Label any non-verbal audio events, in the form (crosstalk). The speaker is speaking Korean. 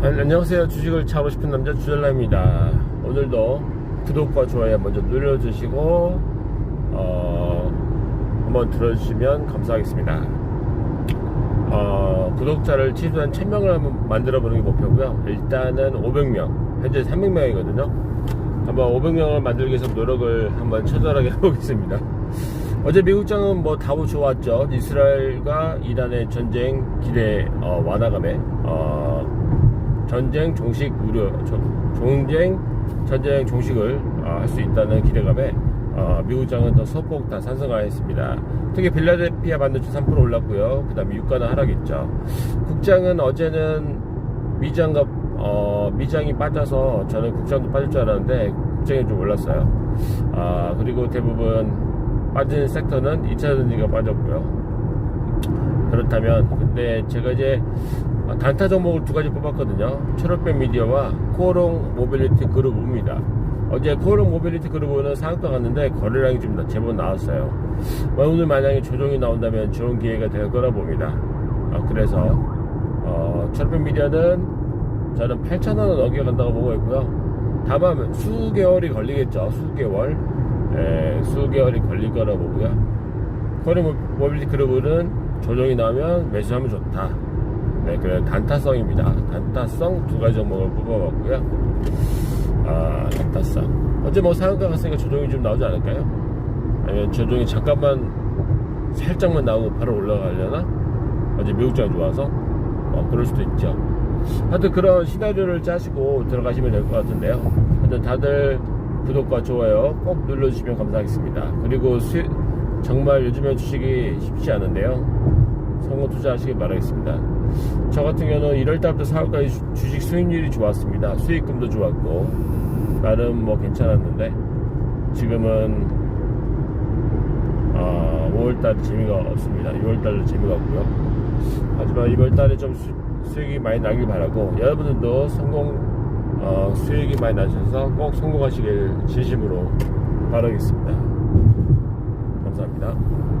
아, 안녕하세요. 주식을 차고 싶은 남자 주절라입니다. 오늘도 구독과 좋아요 먼저 눌러주시고 어, 한번 들어주시면 감사하겠습니다. 어, 구독자를 최소한 1000명을 한번 만들어 보는 게 목표고요. 일단은 500명, 현재 300명이거든요. 한번 500명을 만들기 위해서 노력을 한번 처절하게 (laughs) 해보겠습니다. 어제 미국장은 뭐 다보 좋았죠. 이스라엘과 이란의 전쟁 기대 어, 완화감에 어, 전쟁 종식 우려, 조- 종쟁 전쟁 종식을 어, 할수 있다는 기대감에 어, 미국장은 더 소폭 다 상승하였습니다. 특히 빌라델피아 반도체 3% 올랐고요. 그 다음에 유가는 하락했죠. 국장은 어제는 미장과 어, 미장이 빠져서 저는 국장도 빠질 줄 알았는데 국장이 좀 올랐어요. 아 그리고 대부분 빠진 섹터는 2차 전지가 빠졌고요. 그렇다면 근데 제가 이제 단타 종목을 두 가지 뽑았거든요. 초록백 미디어와 코오롱 모빌리티 그룹입니다. 어제 코오롱 모빌리티 그룹은 상한가 갔는데 거래량이 좀 제법 나왔어요. 뭐 오늘 만약에 조정이 나온다면 좋은 기회가 될 거라 봅니다. 아, 그래서 어, 초록백 미디어는 저는 8,000원을 넘겨간다고 보고 있고요. 다만 수개월이 걸리겠죠. 수개월. 예, 수개월이 걸릴 거라 보고요. 코리 모빌리티 그룹은 조정이 나오면 매수하면 좋다. 네, 그 단타성입니다. 단타성 두 가지 종목을 뽑아봤고요. 아, 단타성. 어제 뭐 상한가 갔으니까 조정이 좀 나오지 않을까요? 아니면 조정이 잠깐만 살짝만 나오고 바로 올라가려나? 어제 미국장이 좋아서? 어, 그럴 수도 있죠. 하여튼 그런 시나리오를 짜시고 들어가시면 될 것 같은데요. 하여튼 다들 구독과 좋아요 꼭 눌러주시면 감사하겠습니다. 그리고 수, 정말 요즘에 주식이 쉽지 않은데요. 성공 투자하시길 바라겠습니다. 저 같은 경우는 1월달부터 4월까지 주식 수익률이 좋았습니다. 수익금도 좋았고 나름 뭐 괜찮았는데 지금은 아, 5월달 재미가 없습니다. 6월달도 재미가 없고요. 하지만 이번달에 좀 수, 수익이 많이 나길 바라고 여러분들도 성공 어, 수익이 많이 나셔서 꼭 성공하시길 진심으로 바라겠습니다. 감사합니다.